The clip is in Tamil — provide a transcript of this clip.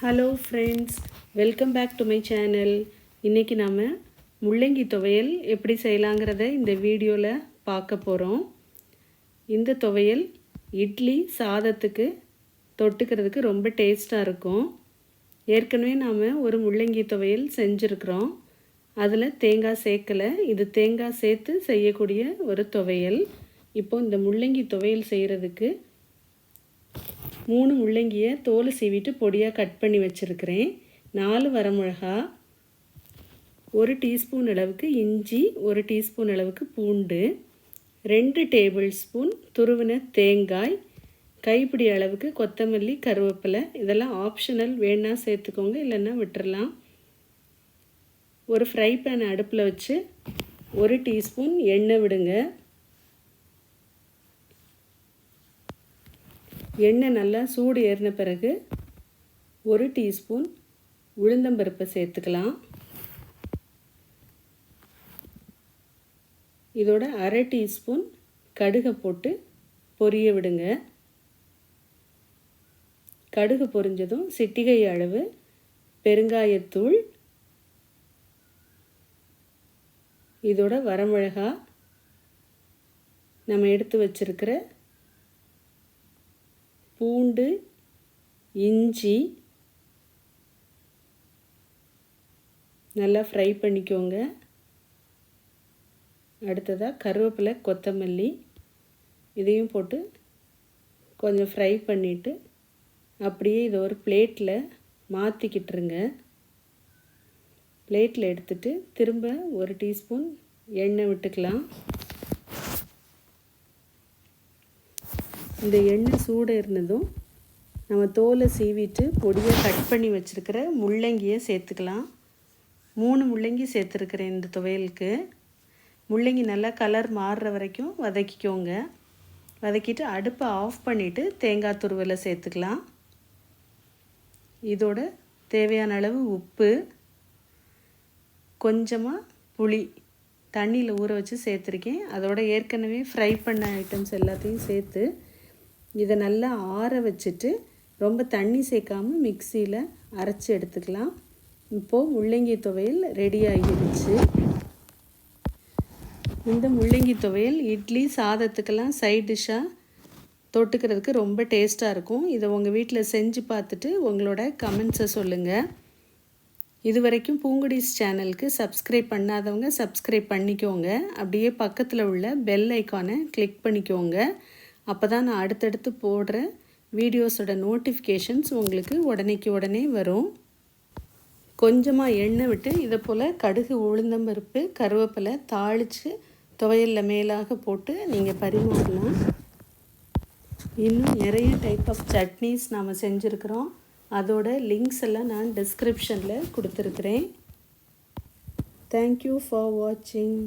Hello friends welcome back to my channel இன்றைக்கி நாம் முள்ளங்கி துவையல் எப்படி செய்யலாங்கிறத இந்த வீடியோவில் பார்க்க போகிறோம் இந்த துவையல் இட்லி சாதத்துக்கு தொட்டுக்கிறதுக்கு ரொம்ப டேஸ்ட்டாக இருக்கும். ஏற்கனவே நாம் ஒரு முள்ளங்கி துவையல் செஞ்சுருக்குறோம். அதில் தேங்காய் சேர்க்கலை. இது தேங்காய் சேர்த்து செய்யக்கூடிய ஒரு துவையல். இப்போது இந்த முள்ளங்கி துவையல் செய்கிறதுக்கு மூணு முள்ளங்கியை தோலை சீவிட்டு பொடியாக கட் பண்ணி வச்சுருக்கிறேன். நாலு வரமிளகா ஒரு டீஸ்பூன் அளவுக்கு இஞ்சி ஒரு டீஸ்பூன் அளவுக்கு பூண்டு ரெண்டு டேபிள் ஸ்பூன் துருவின தேங்காய் கைப்பிடி அளவுக்கு கொத்தமல்லி கருவேப்பிலை. இதெல்லாம் ஆப்ஷனல். வேணா சேர்த்துக்கோங்க இல்லைன்னா விட்டுறலாம். ஒரு ஃப்ரை பேன் அடுப்பில் வச்சு ஒரு டீஸ்பூன் எண்ணெய் விடுங்க. எண்ணெய் நல்லா சூடு ஏறின பிறகு ஒரு டீஸ்பூன் உளுந்தம்பருப்பை சேர்த்துக்கலாம். இதோட அரை டீஸ்பூன் கடுகை போட்டு பொரிய விடுங்க. கடுகு பொரிஞ்சதும் சிட்டிகை அளவு பெருங்காயத்தூள் இதோட வரமிளகா. நம்ம எடுத்து வச்சிருக்கிற பூண்டு இஞ்சி நல்லா ஃப்ரை பண்ணிக்கோங்க. அடுத்ததாக கருவேப்பிலை கொத்தமல்லி இதையும் போட்டு கொஞ்சம் ஃப்ரை பண்ணிவிட்டு அப்படியே இதை ஒரு பிளேட்டில் மாற்றிக்கிட்டுருங்க பிளேட்டில் எடுத்துட்டு திரும்ப ஒரு டீஸ்பூன் எண்ணெய் விட்டுக்கலாம். இந்த எண்ணெய் சூடு இருந்ததும் நம்ம தோலை சீவிட்டு பொடியை கட் பண்ணி வச்சுருக்கிற முள்ளங்கியை சேர்த்துக்கலாம். மூணு முள்ளங்கி சேர்த்துருக்குறேன் இந்த துவையலுக்கு. முள்ளங்கி நல்லா கலர் மாறுற வரைக்கும் வதக்கிக்கோங்க. வதக்கிட்டு அடுப்பை ஆஃப் பண்ணிவிட்டு தேங்காய் துருவலை சேர்த்துக்கலாம். இதோட தேவையான அளவு உப்பு கொஞ்சமாக புளி தண்ணியில் ஊற வச்சு சேர்த்துருக்கேன். அதோட ஏற்கனவே ஃப்ரை பண்ண ஐட்டம்ஸ் எல்லாத்தையும் சேர்த்து இதை நல்லா ஆற வச்சுட்டு ரொம்ப தண்ணி சேர்க்காமல் மிக்சியில் அரைச்சி எடுத்துக்கலாம். இப்போது முள்ளங்கி துவையல் ரெடி ஆகிடுச்சு. இந்த முள்ளங்கி துவையல் இட்லி சாதத்துக்கெல்லாம் சைட் டிஷ்ஷாக தொட்டுக்கிறதுக்கு ரொம்ப டேஸ்ட்டாக இருக்கும். இதை உங்கள் வீட்டில் செஞ்சு பார்த்துட்டு உங்களோட கமெண்ட்ஸை சொல்லுங்கள் இது வரைக்கும் பூங்குடிஸ் சேனலுக்கு சப்ஸ்கிரைப் பண்ணாதவங்க சப்ஸ்கிரைப் பண்ணிக்கோங்க. அப்படியே பக்கத்தில் உள்ள பெல் ஐக்கானை கிளிக் பண்ணிக்கோங்க. அப்போ தான் நான் அடுத்தடுத்து போடுற வீடியோஸோட நோட்டிஃபிகேஷன்ஸ் உங்களுக்கு உடனேக்கு உடனே வரும். கொஞ்சமாக எண்ணெய் விட்டு இதை போல் கடுகு உளுந்தம்பருப்பு கருவேப்பிலை தாளித்து துவையலில் மேலாக போட்டு நீங்கள் பரிமாறலாம். இன்னும் நிறைய டைப் ஆஃப் சட்னிஸ் நாம் செஞ்சுருக்குறோம். அதோட லிங்க்ஸ் எல்லாம் நான் டிஸ்கிரிப்ஷனில் கொடுத்துருக்குறேன். தேங்க்யூ ஃபார் வாட்சிங்